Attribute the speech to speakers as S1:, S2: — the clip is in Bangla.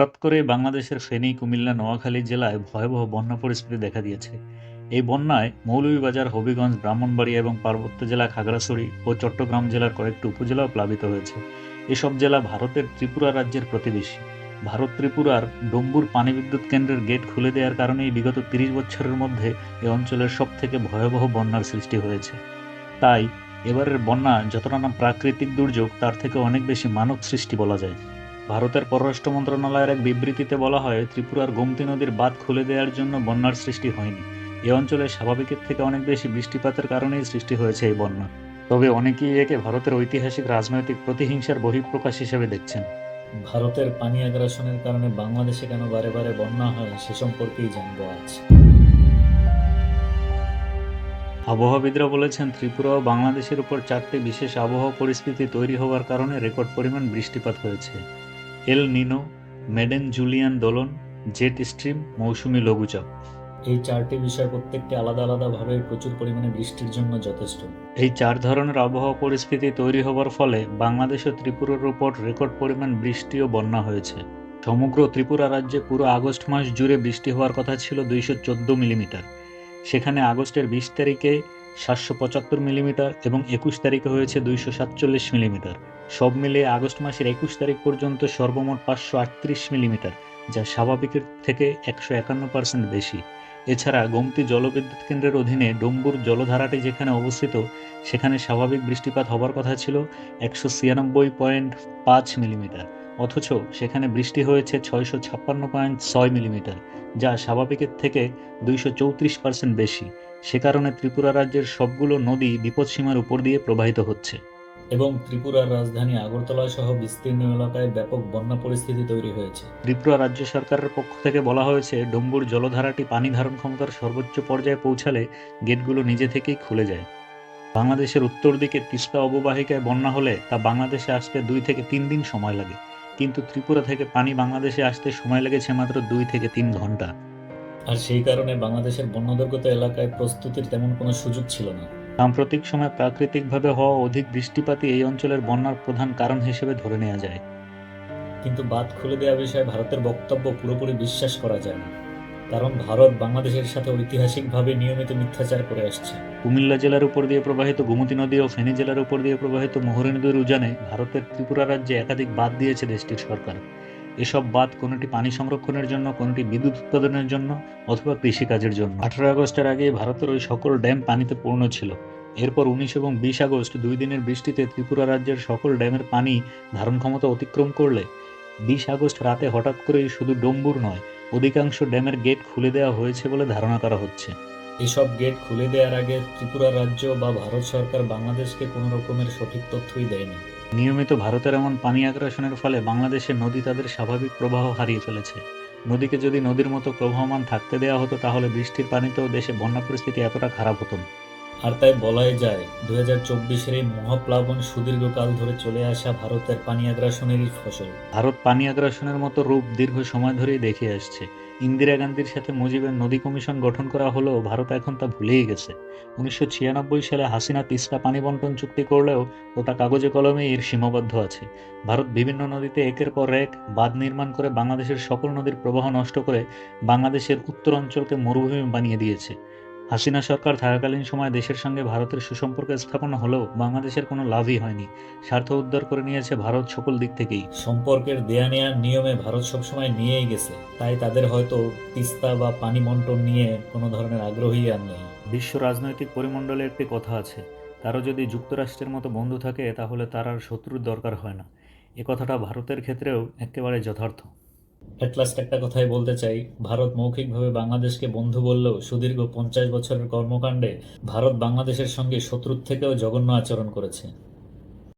S1: হঠাৎ করে বাংলাদেশের ফেনী, কুমিল্লা, নোয়াখালী জেলায় ভয়াবহ বন্যা পরিস্থিতি দেখা দিয়েছে। এই বন্যায় মৌলভীবাজার, হবিগঞ্জ, ব্রাহ্মণবাড়িয়া এবং পার্বত্য জেলা খাগড়াছড়ি ও চট্টগ্রাম জেলার কয়েকটি উপজেলাও প্লাবিত হয়েছে। এসব জেলা ভারতের ত্রিপুরা রাজ্যের প্রতিবেশী। ভারত ত্রিপুরার ডম্বুর পানি বিদ্যুৎ কেন্দ্রের গেট খুলে দেওয়ার কারণেই বিগত তিরিশ বছরের মধ্যে এ অঞ্চলের সব থেকে ভয়াবহ বন্যার সৃষ্টি হয়েছে। তাই এবারের বন্যা যতটা না প্রাকৃতিক দুর্যোগ, তার থেকে অনেক বেশি মানব সৃষ্টি বলা যায়। ভারতের পররাষ্ট্র মন্ত্রণালয়ের এক বিবৃতিতে বলা হয় ত্রিপুরার গোমতী নদীর বাঁধ খুলে দেওয়ার জন্য বন্যার সৃষ্টি হয়নি। এ অঞ্চলে স্বাভাবিকের থেকে অনেক বেশি বৃষ্টিপাতের কারণেই সৃষ্টি হয়েছে এই বন্যা। তবে অনেকেই একে ভারতের ঐতিহাসিক রাজনৈতিক প্রতিহিংসার বহিঃপ্রকাশ হিসেবে দেখছেন।
S2: ভারতের পানি আগ্রাসনের কারণে বাংলাদেশে কেন বারে বারে বন্যা হয় সে সম্পর্কেই জানব আজ।
S1: আবহাওয়াবিদরা বলেছেন ত্রিপুরা ও বাংলাদেশের উপর চারটি বিশেষ আবহাওয়া পরিস্থিতি তৈরি হওয়ার কারণে রেকর্ড পরিমাণ বৃষ্টিপাত হয়েছে। এল নিনো মেডেন জুলিয়ান দোলন জেট স্ট্রিম মৌসুমি লঘুচাপ।
S2: এই চারটি বিষয় প্রত্যেকটি আলাদা আলাদাভাবে প্রচুর পরিমাণে বৃষ্টির জন্য যথেষ্ট।
S1: এই চার ধরনের আবহাওয়া পরিস্থিতি তৈরি হওয়ার ফলে বাংলাদেশ ও ত্রিপুরার উপর রেকর্ড পরিমাণ বৃষ্টি ও বন্যা হয়েছে। সমগ্র ত্রিপুরা রাজ্যে পুরো আগস্ট মাস জুড়ে বৃষ্টি হওয়ার কথা ছিল দুইশো চোদ্দ মিলিমিটার। সেখানে আগস্টের বিশ তারিখে সাতশো পঁচাত্তর মিলিমিটার এবং একুশ তারিখে হয়েছে দুইশো সাতচল্লিশ মিলিমিটার। সব মিলিয়ে আগস্ট মাসের একুশ তারিখ পর্যন্ত সর্বমোট পাঁচশো আটত্রিশ মিলিমিটার, যা স্বাভাবিকের থেকে একশো একান্ন পার্সেন্ট বেশি। এছাড়া গোমতী জলবিদ্যুৎ কেন্দ্রের অধীনে ডম্বুর জলধারাটি যেখানে অবস্থিত, সেখানে স্বাভাবিক বৃষ্টিপাত হবার কথা ছিল একশো ছিয়ানব্বই পয়েন্ট পাঁচ মিলিমিটার, অথচ সেখানে বৃষ্টি হয়েছে ছয়শো ছাপ্পান্ন পয়েন্ট ছয় মিলিমিটার, যা স্বাভাবিকের থেকে দুইশো চৌত্রিশ পার্সেন্ট বেশি। সে কারণে ত্রিপুরা রাজ্যের সবগুলো নদী বিপদসীমার উপর দিয়ে প্রবাহিত হচ্ছে।
S2: এবং ত্রিপুরার রাজধানী আগরতলা সহ বিস্তীর্ণ এলাকায় ব্যাপক বন্যা পরিস্থিতি তৈরি হয়েছে।
S1: ত্রিপুরা রাজ্য সরকারের পক্ষ থেকে বলা হয়েছে ডম্বুর জলধারাটি পানি ধারণ ক্ষমতার সর্বোচ্চ পর্যায়ে পৌঁছালে গেটগুলো নিজে থেকেই খুলে যায়। বাংলাদেশের উত্তর দিকে তিস্তা অববাহিকায় বন্যা হলে তা বাংলাদেশে আসতে দুই থেকে তিন দিন সময় লাগে। কিন্তু ত্রিপুরা থেকে পানি বাংলাদেশে আসতে সময় লেগেছে মাত্র দুই থেকে তিন ঘণ্টা।
S2: আর সেই কারণে বাংলাদেশের বন্যদুর্গত এলাকায় প্রস্তুতির তেমন কোনো সুযোগ ছিল না।
S1: সাম্প্রতিক সময়ে প্রাকৃতিকভাবে হওয়া অধিক বৃষ্টিপাতই এই অঞ্চলের বন্যার প্রধান কারণ হিসেবে ধরে নেওয়া যায়।
S2: কিন্তু বাদ খুলে দেওয়া বিষয়ে ভারতের বক্তব্য পুরোপুরি বিশ্বাস করা যায় না কারণ ভারত বাংলাদেশের সাথে ঐতিহাসিকভাবে নিয়মিত মিথ্যাচার করে আসছে।
S1: কুমিল্লা জেলার উপর দিয়ে প্রবাহিত গোমতী নদী ও ফেনী জেলার উপর দিয়ে প্রবাহিত মোহরী নদীর উজানে ভারতের ত্রিপুরা রাজ্যে একাধিক বাঁধ দিয়েছে দেশটির সরকার। এসব বাঁধ কোনোটি পানি সংরক্ষণের জন্য, কোনোটি বিদ্যুৎ উৎপাদনের জন্য অথবা কৃষিকাজের জন্য। আঠারো আগস্টের আগে ভারতের ওই সকল ড্যাম পানিতে পূর্ণ ছিল। এরপর উনিশ এবং বিশ আগস্ট দুই দিনের বৃষ্টিতে ত্রিপুরা রাজ্যের সকল ড্যামের পানি ধারণ ক্ষমতা অতিক্রম করলে, বিশ আগস্ট রাতে হঠাৎ করেই শুধু ডম্বুর নয়, অধিকাংশ ড্যামের গেট খুলে দেওয়া হয়েছে বলে ধারণা করা হচ্ছে।
S2: এসব গেট খুলে দেওয়ার আগে ত্রিপুরা রাজ্য বা ভারত সরকার বাংলাদেশকে কোনো রকমের সঠিক তথ্যই দেয়নি।
S1: নিয়মিত ভারতের এমন পানি আগ্রাসনের ফলে বাংলাদেশের নদী তাদের স্বাভাবিক প্রবাহ হারিয়ে ফেলেছে নদীকে যদি নদীর মতো প্রবাহমান থাকতে দেওয়া হতো তাহলে বৃষ্টির পানিতেও দেশে বন্যা পরিস্থিতি এতটা খারাপ হতো না।
S2: আর তাই বলাই যায় দু হাজার চব্বিশের এই মহাপ্লাবন সুদীর্ঘকাল ধরে চলে আসা ভারতের পানি আগ্রাসনেরই ফসল।
S1: ভারত পানি আগ্রাসনের মতো রূপ দীর্ঘ সময় ধরেই দেখে আসছে। ইন্দিরা গান্ধীর সাথে মুজিবের নদী কমিশন গঠন করা হলেও ভারত এখন তা ভুলেই গেছে। উনিশশো ছিয়ানব্বই সালে হাসিনা তিস্তা পানি বন্টন চুক্তি করলেও ওটা কাগজে কলমে এর সীমাবদ্ধ আছে। ভারত বিভিন্ন নদীতে একের পর এক বাঁধ নির্মাণ করে বাংলাদেশের সকল নদীর প্রবাহ নষ্ট করে বাংলাদেশের উত্তর অঞ্চলকে মরুভূমি বানিয়ে দিয়েছে। হাসিনা সরকার থাকাকালীন সময় দেশের সঙ্গে ভারতের সুসম্পর্ক স্থাপন হলেও বাংলাদেশের কোনো লাভই হয়নি। স্বার্থ উদ্ধার করে নিয়েছে ভারত সকল দিক থেকেই।
S2: সম্পর্কের দেয়া নেয়ার নিয়মে ভারত সবসময় নিয়েই গেছে। তাই তাদের হয়তো তিস্তা বা পানি বন্টন নিয়ে কোনো ধরনের আগ্রহী আর নেই।
S1: বিশ্ব রাজনৈতিক পরিমণ্ডলে একটি কথা আছে। তারও যদি যুক্তরাষ্ট্রের মতো বন্ধু থাকে তাহলে তার আর শত্রুর দরকার হয় না। এ কথাটা ভারতের ক্ষেত্রেও একেবারে যথার্থ।
S2: অ্যাট লাস্ট একটা কথাই বলতে চাই। ভারত মৌখিকভাবে বাংলাদেশকে বন্ধু বললেও সুদীর্ঘ পঞ্চাশ বছরের কর্মকাণ্ডে ভারত বাংলাদেশের সঙ্গে শত্রুর থেকেও জঘন্য আচরণ করেছে।